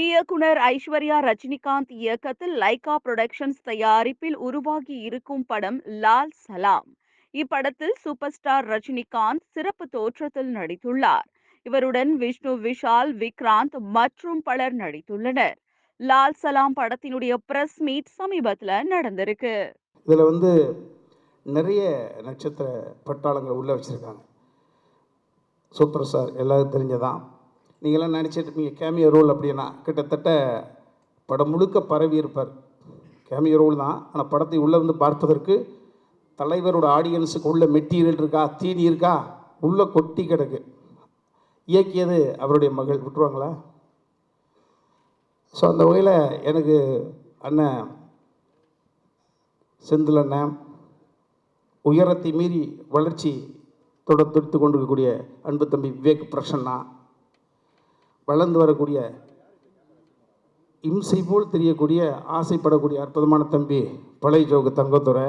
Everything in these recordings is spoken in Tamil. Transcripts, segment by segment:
இயக்குனர் ஐஸ்வர்யா ரஜினிகாந்த் இயக்கத்தில் லைகா புரொடக்ஷன்ஸ் தயாரிப்பில் உருவாகி இருக்கும் படம் லால் சலாம். இப்படத்தில் சூப்பர் ஸ்டார் ரஜினிகாந்த் சிறப்பு தோற்றத்தில் நடித்துள்ளார். இவருடன் விஷ்ணு விஷால் விக்ராந்த் மற்றும் பலர் நடித்துள்ளனர். லால் சலாம் படத்தினுடைய பிரஸ் மீட் சமீபத்தில் நடந்திருக்கு. இதில் வந்து நிறைய நட்சத்திர பட்டாளங்கள் உள்ளே வச்சுருக்காங்க. சூப்பர் ஸ்டார் எல்லாரும் தெரிஞ்சதான் நீங்களாம் நினச்சிட்டு இருப்பீங்க கேமியோ ரோல் அப்படின்னா கிட்டத்தட்ட படம் முழுக்க பரவி இருப்பார். கேமியோ ரோல் தான். ஆனால் படத்தை உள்ளே வந்து பார்ப்பதற்கு தலைவரோட ஆடியன்ஸுக்கு உள்ள மெட்டீரியல் இருக்கா தீனி இருக்கா உள்ளே கொட்டி கிடக்கு. இயக்கியது அவருடைய மகள் விட்டுருவாங்களா? ஸோ அந்த வகையில் எனக்கு அண்ணன் செந்தில் அண்ணன் உயரத்தை மீறி வளர்ச்சி தொடர்ந்து கொண்டிருக்கக்கூடிய அன்பு தம்பி விவேக் பிரசன்னா வளர்ந்து வரக்கூடிய இம்சை போல் தெரியக்கூடிய ஆசைப்படக்கூடிய அற்புதமான தம்பி பழைய ஜோகு தங்கத்துறை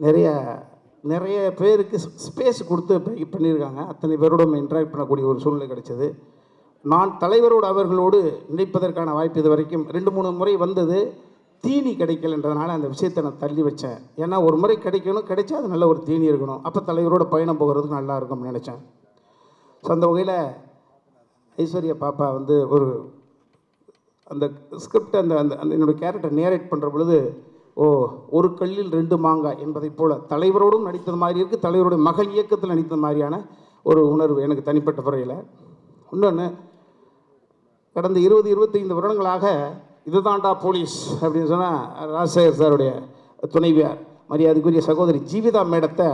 நிறைய நிறைய பேருக்கு ஸ்பேஸ் கொடுத்து பண்ணியிருக்காங்க. அத்தனை பேரோட இன்ட்ராக்ட் பண்ணக்கூடிய ஒரு சூழ்நிலை கிடைச்சது. நான் தலைவரோடு அவர்களோடு நினைப்பதற்கான வாய்ப்பு இது வரைக்கும் ரெண்டு மூணு முறை வந்தது. தீனி கிடைக்கலன்றதுனால அந்த விஷயத்தை நான் தள்ளி வச்சேன். ஏன்னா ஒரு முறை கிடைக்கணும் கிடைச்சா அது நல்ல ஒரு தீனி இருக்கணும். அப்போ தலைவரோட பயணம் போகிறதுக்கு நல்லா இருக்கும்னு நினச்சேன். ஸோ அந்த வகையில் ஐஸ்வர்யா பாப்பா வந்து ஒரு அந்த ஸ்கிரிப்ட் அந்த அந்த அந்த என்னோடய கேரக்டர் நேரேட் பண்ணுற பொழுது ஓ ஒரு கல்லில் ரெண்டு மாங்காய் என்பதைப் போல் தலைவரோடும் நடித்தது மாதிரி இருக்குது தலைவருடைய மகள் இயக்கத்தில் நடித்தது மாதிரியான ஒரு உணர்வு எனக்கு தனிப்பட்ட முறையில். இன்னொன்று கடந்த இருபது இருபத்தைந்து வருடங்களாக இதுதான்டா போலீஸ் அப்படின்னு சொன்னால் ராஜசேகர் சாருடைய துணைவியார் மரியாதைக்குரிய சகோதரி ஜீவிதா மேடத்தை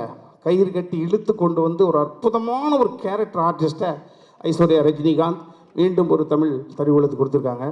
கயிறு கட்டி இழுத்து கொண்டு வந்து ஒரு அற்புதமான ஒரு கேரக்டர் ஆர்டிஸ்ட்டை ஐஸ்வர்யா ரஜினிகாந்த் மீண்டும் ஒரு தமிழ் தறிவுலத்து கொடுத்துருக்காங்க.